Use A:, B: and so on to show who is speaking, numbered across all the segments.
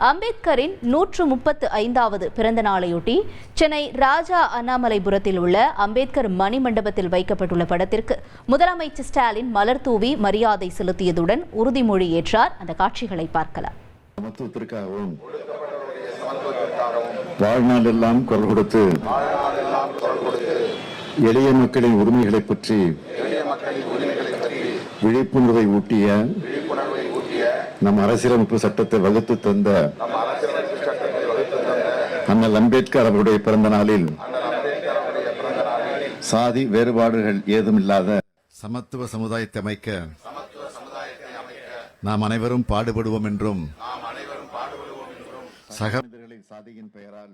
A: அம்பேத்கரின் நூற்று முப்பத்து ஐந்தாவது பிறந்த நாளையொட்டி சென்னை ராஜா அண்ணாமலைபுரத்தில் உள்ள அம்பேத்கர் மணிமண்டபத்தில் வைக்கப்பட்டுள்ள படத்திற்கு முதலமைச்சர் ஸ்டாலின் மலர் தூவி மரியாதை செலுத்தியதுடன் உறுதிமொழி ஏற்றார். அந்த காட்சிகளை பார்க்கலாம்.
B: சமத்துவத்திற்காகவும் வாழ்நாள் எல்லாம் குரல் கொடுத்து எளிய மக்களின் உரிமைகளை பற்றி விழிப்புணர்வை ஊட்டிய நம் அரசியலமைப்பு சட்டத்தை வகுத்து தந்த அண்ணல் அம்பேத்கர் அவருடைய பிறந்த நாளில் சாதி வேறுபாடுகள் ஏதுமில்லாத சமத்துவ சமுதாயத்தை அமைக்க நாம் அனைவரும் பாடுபடுவோம் என்றும் சக மனிதர்களின் சாதியின் பெயரால்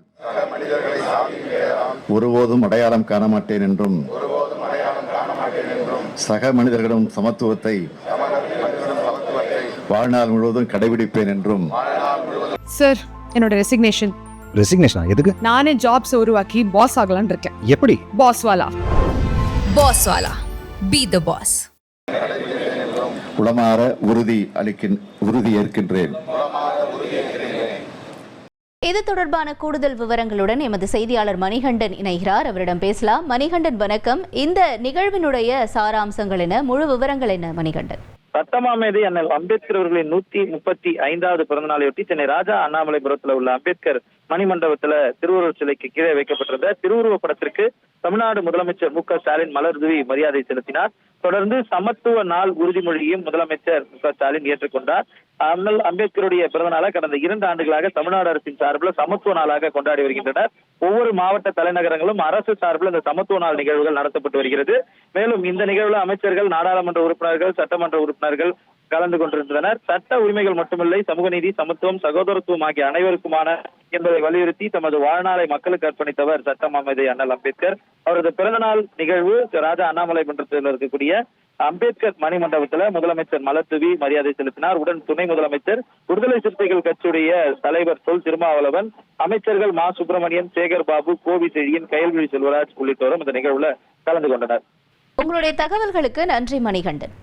B: ஒருபோதும் அடையாளம் காண மாட்டேன் என்றும் சக மனிதர்களிடம் சமத்துவத்தை வாழ்நாள் முழுவதும் கடைபிடிப்பேன் என்றும்.
C: சார் என்னோட ரெசிக்னேஷன்
D: ரெசிக்னேஷனா எதுக்கு?
C: நானே ஜாப்ஸ் உருவாக்கி பாஸ் ஆகலாம்னு இருக்கேன்.
D: எப்படி?
C: Boss Wala
E: Boss Wala. Be the boss.
B: உளமாற உறுதி அளிக்கின் உறுதி ஏற்கின்றேன்.
A: இது தொடர்பான கூடுதல் விவரங்களுடன் எமது செய்தியாளர் மணிகண்டன் இணைகிறார். அவரிடம் பேசலாம். மணிகண்டன் வணக்கம். இந்த நிகழ்வினுடைய சாராம்சங்கள் என்ன? முழு விவரங்கள் என்ன மணிகண்டன்?
F: சட்டமாமேதை அண்ணல் அம்பேத்கர் அவர்களின் நூத்தி முப்பத்தி ஐந்தாவது பிறந்த நாளையொட்டி சென்னை ராஜா அண்ணாமலைபுரத்துல உள்ள அம்பேத்கர் மணிமண்டபத்துல திருவுருவ சிலைக்கு கீழே வைக்கப்பட்டிருந்த திருவுருவ படத்திற்கு தமிழ்நாடு முதலமைச்சர் மு க ஸ்டாலின் மலர்தூவி மரியாதை செலுத்தினார். தொடர்ந்து சமத்துவ நாள் உறுதிமொழியையும் முதலமைச்சர் மு க ஸ்டாலின் ஏற்றுக்கொண்டார். அண்ணல் அம்பேத்கருடைய பிறந்த நாளை கடந்த இரண்டு ஆண்டுகளாக தமிழ்நாடு அரசின் சார்பில் சமத்துவ நாளாக கொண்டாடி வருகின்றனர். ஒவ்வொரு மாவட்ட தலைநகரங்களும் அரசு சார்பில் இந்த சமத்துவ நாள் நிகழ்வுகள் நடத்தப்பட்டு வருகிறது. மேலும் இந்த நிகழ்வுல அமைச்சர்கள் நாடாளுமன்ற உறுப்பினர்கள் சட்டமன்ற உறுப்பினர்கள் கலந்து கொண்டிருந்தனர். சட்ட உரிமைகள் மட்டுமில்லை சமூக நீதி சமத்துவம் சகோதரத்துவம் ஆகிய அனைவருக்குமான என்பதை வலியுறுத்தி தமது வாழ்நாளை மக்களுக்கு அர்ப்பணித்தவர் சட்டம் அமைதி அண்ணல் அம்பேத்கர். அவரது பிறந்தநாள் நிகழ்வு ராஜா அண்ணாமலை மன்றத்தில் இருக்கக்கூடிய அம்பேத்கர் மணிமண்டபத்துல முதலமைச்சர் மலர்தூவி மரியாதை செலுத்தினார். உடன் துணை முதலமைச்சர் விடுதலை சிறுத்தைகள் கட்சியுடைய தலைவர் சொல் திருமாவளவன் அமைச்சர்கள் மா சுப்பிரமணியன் சேகர் பாபு கோவி செழியன் கயல்விழி செல்வராஜ் உள்ளிட்டோரும் இந்த நிகழ்வுல கலந்து கொண்டனர்.
A: உங்களுடைய தகவல்களுக்கு நன்றி மணிகண்டன்.